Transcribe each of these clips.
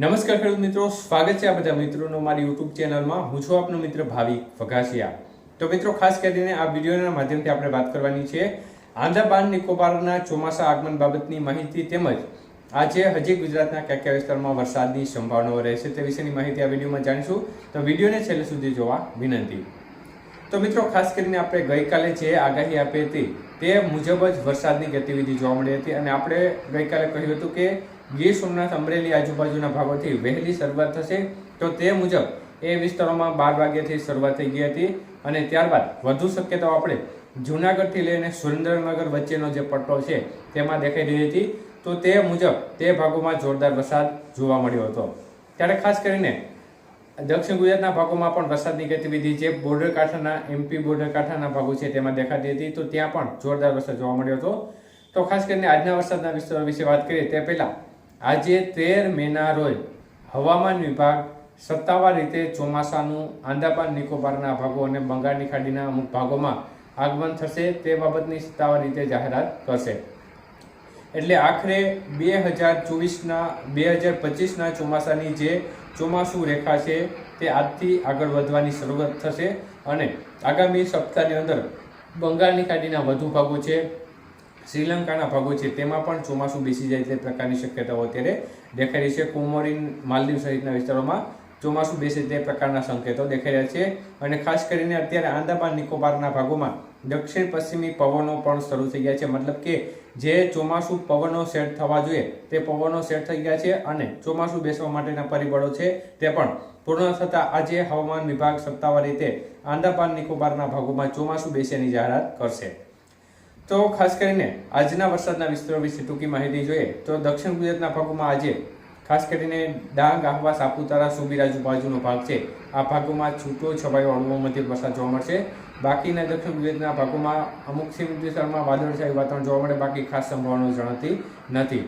નમસ્કાર ખેડૂત મિત્રો, સ્વાગત છે આ બધા મિત્રોનો મારી યુટ્યુબ ચેનલમાં. હું છું આપનો મિત્ર ભાવિક વઘાસિયા તો મિત્રો, ખાસ કરીને આ વિડીયોના માધ્યમથી આપણે વાત કરવાની છે આંધાબાન નિકોબારના ચોમાસા આગમન બાબતની માહિતી તેમજ આજે હજી ગુજરાતના કયા કયા વિસ્તારમાં વરસાદની સંભાવનાઓ રહેશે તે વિશેની માહિતી આ વિડીયોમાં જાણીશું. તો વિડીયોને છેલ્લે સુધી જોવા વિનંતી. તો મિત્રો, ખાસ કરીને આપણે ગઈકાલે જે આગાહી આપી હતી તે મુજબ જ વરસાદની ગતિવિધિ જોવા મળી હતી અને આપણે ગઈકાલે કહ્યું હતું કે ગીર સોમનાથ અમરેલી આજુબાજુના ભાગોથી વહેલી શરૂઆત થશે. તો તે મુજબ એ વિસ્તારોમાં બાર વાગ્યાથી શરૂઆત થઈ ગઈ હતી અને ત્યારબાદ વધુ શક્યતાઓ આપણે જૂનાગઢથી લઈને સુરેન્દ્રનગર વચ્ચેનો જે પટ્ટો છે, તેમાં દેખાઈ રહી હતી. તો તે મુજબ તે ભાગોમાં જોરદાર વરસાદ જોવા મળ્યો હતો. ત્યારે ખાસ કરીને દક્ષિણ ગુજરાતના ભાગોમાં પણ વરસાદની ગતિવિધિ જે બોર્ડર કાંઠાના એમપી બોર્ડર કાંઠાના ભાગો છે, તેમાં દેખાતી હતી. તો ત્યાં પણ જોરદાર વરસાદ જોવા મળ્યો હતો. તો ખાસ કરીને આજના વરસાદના વિસ્તારો વિશે વાત કરીએ તે પહેલા આજે તેર મેના રોજ હવામાન વિભાગ સત્તાવાર રીતે ચોમાસાનું આંદામાન નિકોબારના ભાગો અને બંગાળની ખાડીના અમુક ભાગોમાં આગમન થશે તે બાબતની સત્તાવાર રીતે જાહેરાત કરશે. એટલે આખરે બે હજાર ચોવીસના, બે હજાર પચીસના ચોમાસાની જે ચોમાસું રેખા છે તે આજથી આગળ વધવાની શરૂઆત થશે અને આગામી સપ્તાહની અંદર બંગાળની ખાડીના વધુ ભાગો છે શ્રીલંકાના ભાગો છે, તેમાં પણ ચોમાસું બેસી જાય તે પ્રકારની શક્યતાઓ અત્યારે દેખાઈ રહી છે. કોમોરિન, માલદીવ સહિતના વિસ્તારોમાં ચોમાસું બેસે તે પ્રકારના સંકેતો દેખાઈ રહ્યા છે. અને ખાસ કરીને અત્યારે આંદામાન નિકોબારના ભાગોમાં દક્ષિણ પશ્ચિમી પવનો પણ શરૂ થઈ ગયા છે. મતલબ કે જે ચોમાસું પવનો સેટ થવા જોઈએ, તે પવનો સેટ થઈ ગયા છે અને ચોમાસું બેસવા માટેના પરિબળો છે તે પણ પૂર્ણ થતાં આજે હવામાન વિભાગ સત્તાવાર રીતે આંદામાન નિકોબારના ભાગોમાં ચોમાસું બેસેની જાહેરાત કરશે. તો ખાસ કરીને આજના વરસાદના વિસ્તારો વિશે ટૂંકી માહિતી જોઈએ તો દક્ષિણ ગુજરાતના ભાગોમાં આજે ખાસ કરીને ડાંગ, આહવા, સાપુતારા સુબીર આજુબાજુનો ભાગ છે. આ ભાગોમાં છૂટો છવાયો હળવો મધ્યમ વરસાદ જોવા મળશે. બાકીના દક્ષિણ ગુજરાતના ભાગોમાં અમુક સીમિત વિસ્તારમાં વાદળછાયું વાતાવરણ જોવા મળે, બાકી ખાસ સંભાવનાઓ જણાતી નથી.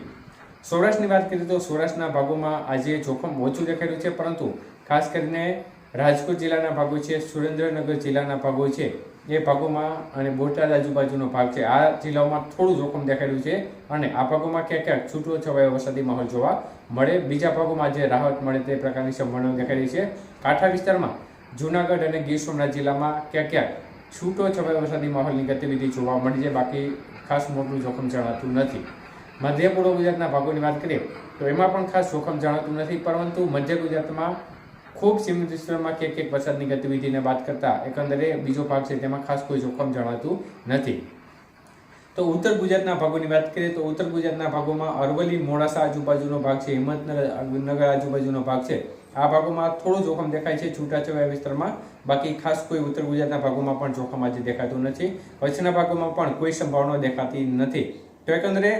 સૌરાષ્ટ્રની વાત કરીએ તો સૌરાષ્ટ્રના ભાગોમાં આજે જોખમ ઓછું દેખાઈ છે, પરંતુ ખાસ કરીને રાજકોટ જિલ્લાના ભાગો છે, સુરેન્દ્રનગર જિલ્લાના ભાગો છે. એ ભાગોમાં અને બોટાદ આજુબાજુનો ભાગ છે. આ જિલ્લાઓમાં થોડું જોખમ દેખાઈ છે અને આ ભાગોમાં ક્યાંક ક્યાંક છૂટો છવાયો વરસાદી માહોલ જોવા મળે. બીજા ભાગોમાં જે રાહત મળે તે પ્રકારની સંભાવનાઓ દેખાઈ છે. કાંઠા વિસ્તારમાં જૂનાગઢ અને ગીર સોમનાથ જિલ્લામાં ક્યાંક ક્યાંક છૂટો છવાયો વરસાદી માહોલની ગતિવિધિ જોવા મળી છે. બાકી ખાસ મોટું જોખમ જણાતું નથી. મધ્ય પૂર્વ ગુજરાતના ભાગોની વાત કરીએ તો એમાં પણ ખાસ જોખમ જણાતું નથી, પરંતુ મધ્ય ગુજરાતમાં ખૂબ સીમિત વિસ્તારમાં ક્યાંક ક્યાંક વરસાદની ગતિવિધિને વાત કરતા એકંદરે બીજો ભાગ છે તેમાં ખાસ કોઈ જોખમ જણાતું નથી. તો ઉત્તર ગુજરાતના ભાગોની વાત કરીએ તો ઉત્તર ગુજરાતના ભાગોમાં અરવલ્લી, મોડાસા આજુબાજુનો ભાગ છે, હિંમતનગર, નગર આજુબાજુનો ભાગ છે. આ ભાગોમાં થોડું જોખમ દેખાય છે, છૂટાછવાયા વિસ્તારમાં. બાકી ખાસ કોઈ ઉત્તર ગુજરાતના ભાગોમાં પણ જોખમ આજે દેખાતું નથી. કચ્છના ભાગોમાં પણ કોઈ સંભાવના દેખાતી નથી. તો એકંદરે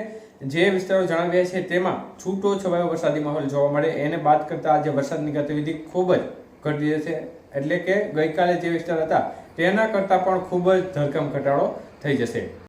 જે વિસ્તારો જણાવ્યા છે તેમાં છૂટો છવાયો વરસાદી માહોલ જોવા મળે. એને બાદ કરતા આજે વરસાદની ગતિવિધિ ખૂબ જ ઘટી જશે એટલે કે ગઈકાલે જે વિસ્તાર હતા તેના કરતાં પણ ખૂબ જ ધરખમ ઘટાડો થઈ જશે.